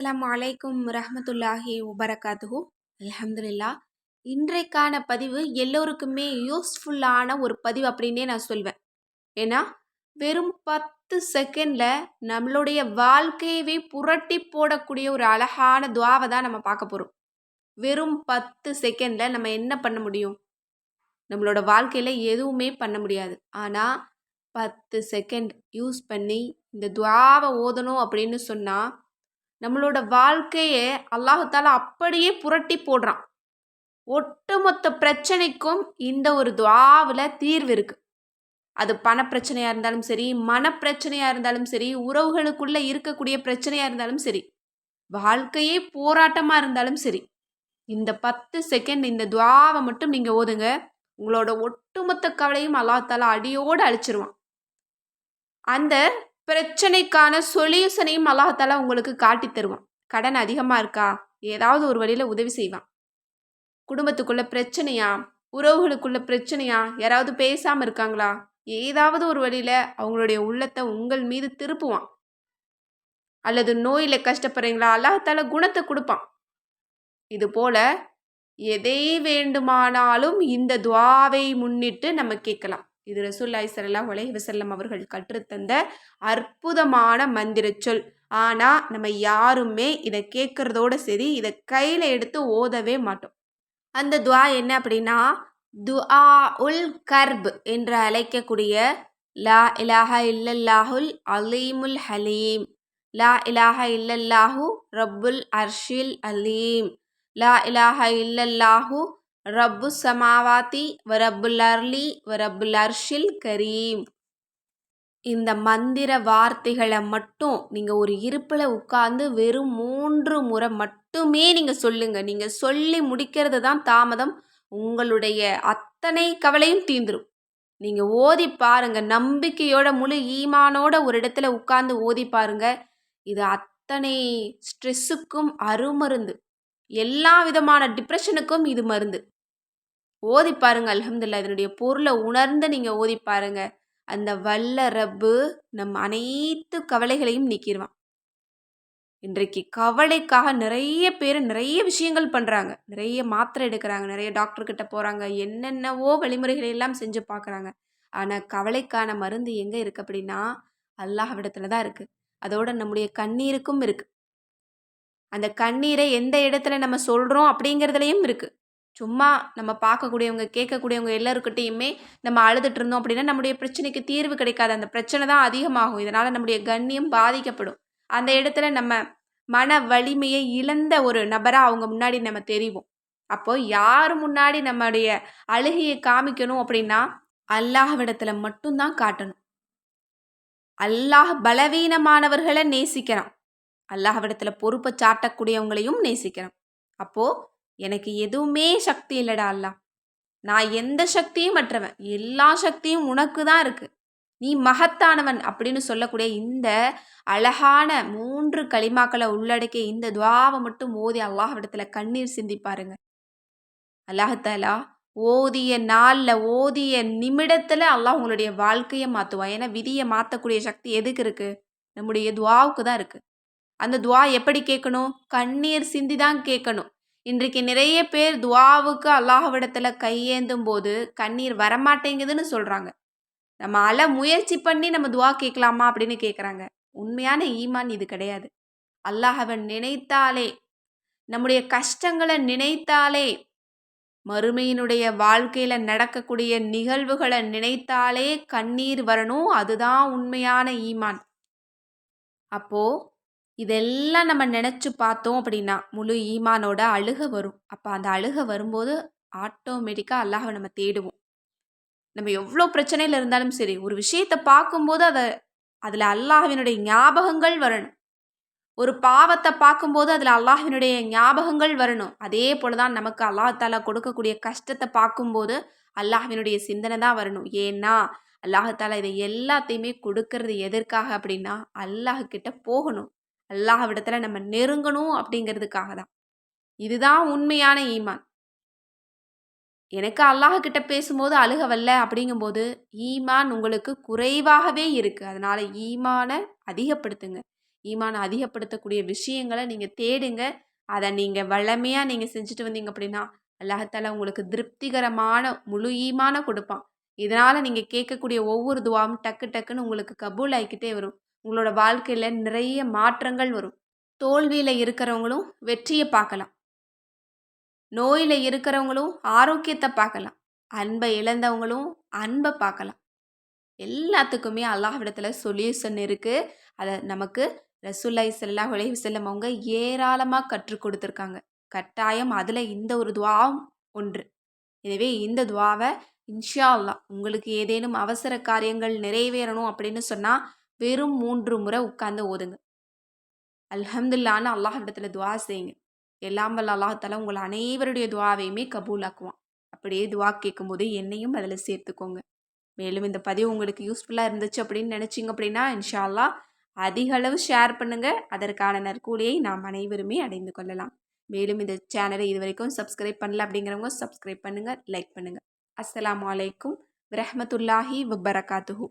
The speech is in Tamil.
அலாம் அலைக்கும் ரஹமத்துல்லாஹி வபரகாத்துஹு. அலமதுல்லா இன்றைக்கான பதிவு எல்லோருக்குமே யூஸ்ஃபுல்லான ஒரு பதிவு அப்படின்னே நான் சொல்வேன். ஏன்னா வெறும் பத்து செகண்டில் நம்மளுடைய வாழ்க்கையவே புரட்டி போடக்கூடிய ஒரு அழகான துவாவை தான் நம்ம பார்க்க போகிறோம் வெறும் பத்து செகண்டில் நம்ம என்ன பண்ண முடியும்? நம்மளோட வாழ்க்கையில் எதுவுமே பண்ண முடியாது. ஆனால் பத்து செகண்ட் யூஸ் பண்ணி இந்த துவாவை ஓதணும் அப்படின்னு சொன்னால் நம்மளோட வாழ்க்கையை அல்லாஹால அப்படியே புரட்டி போடுறான். ஒட்டுமொத்த பிரச்சனைக்கும் இந்த ஒரு துவாவில் தீர்வு இருக்கு. அது பண பிரச்சனையாக இருந்தாலும் சரி மனப்பிரச்சனையாக இருந்தாலும் சரி உறவுகளுக்குள்ளே இருக்கக்கூடிய பிரச்சனையாக இருந்தாலும் சரி வாழ்க்கையே போராட்டமாக இருந்தாலும் சரி இந்த பத்து செகண்ட் இந்த துவாவை மட்டும் நீங்கள் ஓதுங்க. உங்களோட ஒட்டுமொத்த கவலையும் அல்லாஹால அடியோடு அழிச்சிருவான். அந்த பிரச்சனைக்கான சொல்யூஷனையும் அல்லாஹால உங்களுக்கு காட்டி தருவான். கடன் அதிகமாக இருக்கா? ஏதாவது ஒரு வழியில் உதவி செய்வான். குடும்பத்துக்குள்ள பிரச்சனையா? உறவுகளுக்குள்ள பிரச்சனையா? யாராவது பேசாமல் இருக்காங்களா? ஏதாவது ஒரு வழியில் அவங்களுடைய உள்ளத்தை உங்கள் மீது திருப்புவான். அல்லது நோயில் கஷ்டப்படுறீங்களா? அல்லாஹால குணத்தை கொடுப்பான். இது போல எதை வேண்டுமானாலும் இந்த துவாவை முன்னிட்டு நம்ம கேட்கலாம். இது ரசூல்லாய் சல்லா உலகி வசல்லம் அவர்கள் கற்றுத்தந்த அற்புதமான மந்திர சொல் ஆனால் நம்ம யாருமே இதை கேட்குறதோட சரி இதை கையில் எடுத்து ஓதவே மாட்டோம். அந்த துவா என்ன அப்படின்னா துஆ உல் கர்ப் என்று அழைக்கக்கூடிய லா இலாஹா இல்லல்லாஹுல் அலீமுல் ஹலீம். லா இலாஹா இல்லல்லாஹு ரப்புல் அர்ஷில் அலீம். லா இலாஹா இல்லல்லாஹு ரப்பு சமாவாத்தி வரப்புல் அர்லி வரப்புல் அர்ஷில் கரீம். இந்த மந்திர வார்த்தைகளை மட்டும் நீங்கள் ஒரு இருப்பில் உட்காந்து வெறும் மூன்று முறை மட்டுமே நீங்கள் சொல்லுங்கள் நீங்கள் சொல்லி முடிக்கிறது தான் தாமதம். உங்களுடைய அத்தனை கவலையும் தீந்துடும் நீங்கள் ஓதி பாருங்க. நம்பிக்கையோட முழு ஈமானோட ஒரு இடத்துல உட்காந்து ஓதி பாருங்கள் இது அத்தனை ஸ்ட்ரெஸ்ஸுக்கும் அருமருந்து. எல்லா விதமான டிப்ரெஷனுக்கும் இது மருந்து. ஓதி பாருங்க அலமதுல்லா இதனுடைய பொருளை உணர்ந்து நீங்கள் ஓதி பாருங்க. அந்த வல்ல ரப்பு நம் அனைத்து கவலைகளையும் நீக்கிடுவான் இன்றைக்கு கவலைக்காக நிறைய பேர் நிறைய விஷயங்கள் பண்ணுறாங்க நிறைய மாத்திரை எடுக்கிறாங்க நிறைய டாக்டர்கிட்ட போகிறாங்க என்னென்னவோ வழிமுறைகளை எல்லாம் செஞ்சு பார்க்குறாங்க ஆனால் கவலைக்கான மருந்து எங்கே இருக்குது அப்படின்னா அல்லாஹ்விடத்துல தான் இருக்குது அதோட நம்முடைய கண்ணீருக்கும் இருக்குது அந்த கண்ணீரை எந்த இடத்துல நம்ம சொல்கிறோம் அப்படிங்கிறதுலையும் இருக்குது சும்மா நம்ம பார்க்கக்கூடியவங்க கேட்கக்கூடியவங்க எல்லாருக்கிட்டேயுமே நம்ம அழுதுட்டு இருந்தோம் அப்படின்னா நம்முடைய பிரச்சனைக்கு தீர்வு கிடைக்காது. அந்த பிரச்சனை தான் அதிகமாகும். இதனால் நம்முடைய கண்ணியம் பாதிக்கப்படும். அந்த இடத்துல நம்ம மன வலிமையை இழந்த ஒரு நபராக அவங்க முன்னாடி நம்ம தெரிவோம். அப்போ யார் முன்னாடி நம்முடைய அழுகையை காமிக்கணும் அப்படின்னா அல்லாஹ்விடத்தில் மட்டும்தான் காட்டணும். அல்லாஹ் பலவீனமானவர்களை நேசிக்கிறான். அல்லாஹ்விடத்தில் பொறுப்பை சாட்டக்கூடியவங்களையும் நேசிக்கிறேன் அப்போது எனக்கு எதுவுமே சக்தி இல்லைடா அல்லா நான் எந்த சக்தியும் மற்றவன் எல்லா சக்தியும் உனக்கு தான் இருக்குது நீ மகத்தானவன் அப்படின்னு சொல்லக்கூடிய இந்த அழகான மூன்று களிமாக்களை உள்ளடக்கிய இந்த துவாவை மட்டும் ஓதி அல்லாஹ்விடத்துல கண்ணீர் சிந்தி பாருங்க அல்லாஹாலா ஓதிய நாளில் ஓதிய நிமிடத்தில் அல்லாஹ் உங்களுடைய வாழ்க்கையை மாற்றுவான் ஏன்னா விதியை மாற்றக்கூடிய சக்தி எதுக்கு இருக்குது நம்முடைய துவாவுக்கு தான் இருக்குது அந்த துவா எப்படி கேட்கணும்? கண்ணீர் சிந்தி தான் கேட்கணும். இன்றைக்கு நிறைய பேர் துவாவுக்கு அல்லாஹ்விடத்தில் கையேந்தும் போது கண்ணீர் வரமாட்டேங்குதுன்னு சொல்கிறாங்க நம்ம அல முயற்சி பண்ணி நம்ம துவா கேட்கலாமா அப்படின்னு கேட்குறாங்க. உண்மையான ஈமான் இது கிடையாது. அல்லாஹவன் நினைத்தாலே நம்முடைய கஷ்டங்களை நினைத்தாலே மறுமையினுடைய வாழ்க்கையில் நடக்கக்கூடிய நிகழ்வுகளை நினைத்தாலே கண்ணீர் வரணும். அதுதான் உண்மையான ஈமான். அப்போது இதெல்லாம் நம்ம நினச்சி பார்த்தோம் அப்படின்னா முழு ஈமானோட அழுக வரும். அப்போ அந்த அழுக வரும்போது ஆட்டோமேட்டிக்காக அல்லாஹை நம்ம தேடுவோம். நம்ம எவ்வளோ பிரச்சனையில் இருந்தாலும் சரி ஒரு விஷயத்தை பார்க்கும்போது அதை அதில் அல்லாஹினுடைய ஞாபகங்கள் வரணும். ஒரு பாவத்தை பார்க்கும்போது அதில் அல்லாஹினுடைய ஞாபகங்கள் வரணும். அதே போல தான் நமக்கு அல்லாஹாலா கொடுக்கக்கூடிய கஷ்டத்தை பார்க்கும்போது அல்லாஹினுடைய சிந்தனை தான் வரணும். ஏன்னா அல்லாஹாலா இதை எல்லாத்தையுமே கொடுக்கறது எதற்காக அப்படின்னா அல்லாஹ் கிட்ட போகணும். அல்லாஹ்விடத்தில் நம்ம நெருங்கணும் அப்படிங்கிறதுக்காக தான். இதுதான் உண்மையான ஈமான். எனக்கு அல்லாஹ் கிட்ட பேசும்போது அழுக வரல அப்படிங்கும்போது ஈமான் உங்களுக்கு குறைவாகவே இருக்குது அதனால் ஈமானை அதிகப்படுத்துங்க. ஈமான் அதிகப்படுத்தக்கூடிய விஷயங்களை நீங்கள் தேடுங்க. அதை நீங்கள் வளமையாக நீங்கள் செஞ்சுட்டு வந்தீங்க அப்படின்னா அல்லாஹால உங்களுக்கு திருப்திகரமான முழு ஈமான கொடுப்பான். இதனால் நீங்கள் கேட்கக்கூடிய ஒவ்வொரு துவாவும் டக்கு டக்குன்னு உங்களுக்கு கபூல் ஆகிக்கிட்டே வரும். உங்களோட வாழ்க்கையில் நிறைய மாற்றங்கள் வரும். தோல்வியில் இருக்கிறவங்களும் வெற்றியை பார்க்கலாம். நோயில் இருக்கிறவங்களும் ஆரோக்கியத்தை பார்க்கலாம். அன்பை இழந்தவங்களும் அன்பை பார்க்கலாம். எல்லாத்துக்குமே அல்லாஹ்விடத்தில் சொல்யூஷன் இருக்குது அதை நமக்கு ரசூல்லாய் செல்லா உலகி செல்லம் அவங்க ஏராளமாக கற்றுக் கொடுத்துருக்காங்க. கட்டாயம் அதில் இந்த ஒரு துவாவும் ஒன்று. எனவே இந்த துவாவை இன்ஷா அல்லா உங்களுக்கு ஏதேனும் அவசர காரியங்கள் நிறைவேறணும் அப்படின்னு சொன்னால் வெறும் மூன்று முறை உட்கார்ந்து ஓதுங்க. அல்ஹம்துல்லான்னு அல்லாஹிடத்தில் துவா செய்யுங்க. எல்லாம் வல்ல அல்லாஹால உங்கள் அனைவருடைய துவாவையுமே கபூலாக்குவான். அப்படியே துவா கேட்கும்போது என்னையும் அதில் சேர்த்துக்கோங்க. மேலும் இந்த பதிவு உங்களுக்கு யூஸ்ஃபுல்லாக இருந்துச்சு அப்படின்னு நினச்சிங்க அப்படின்னா இன்ஷால்லா அதிக அளவு ஷேர் பண்ணுங்கள் அதற்கான நற்கூலியை நாம் அனைவருமே அடைந்து கொள்ளலாம். மேலும் இந்த சேனலை இது வரைக்கும் சப்ஸ்கிரைப் பண்ணல அப்படிங்கிறவங்க சப்ஸ்கிரைப் பண்ணுங்கள் லைக் பண்ணுங்கள் அஸ்லாம் வலைக்கும் ரஹமத்துல்லாஹி வபரகாத்துஹூ.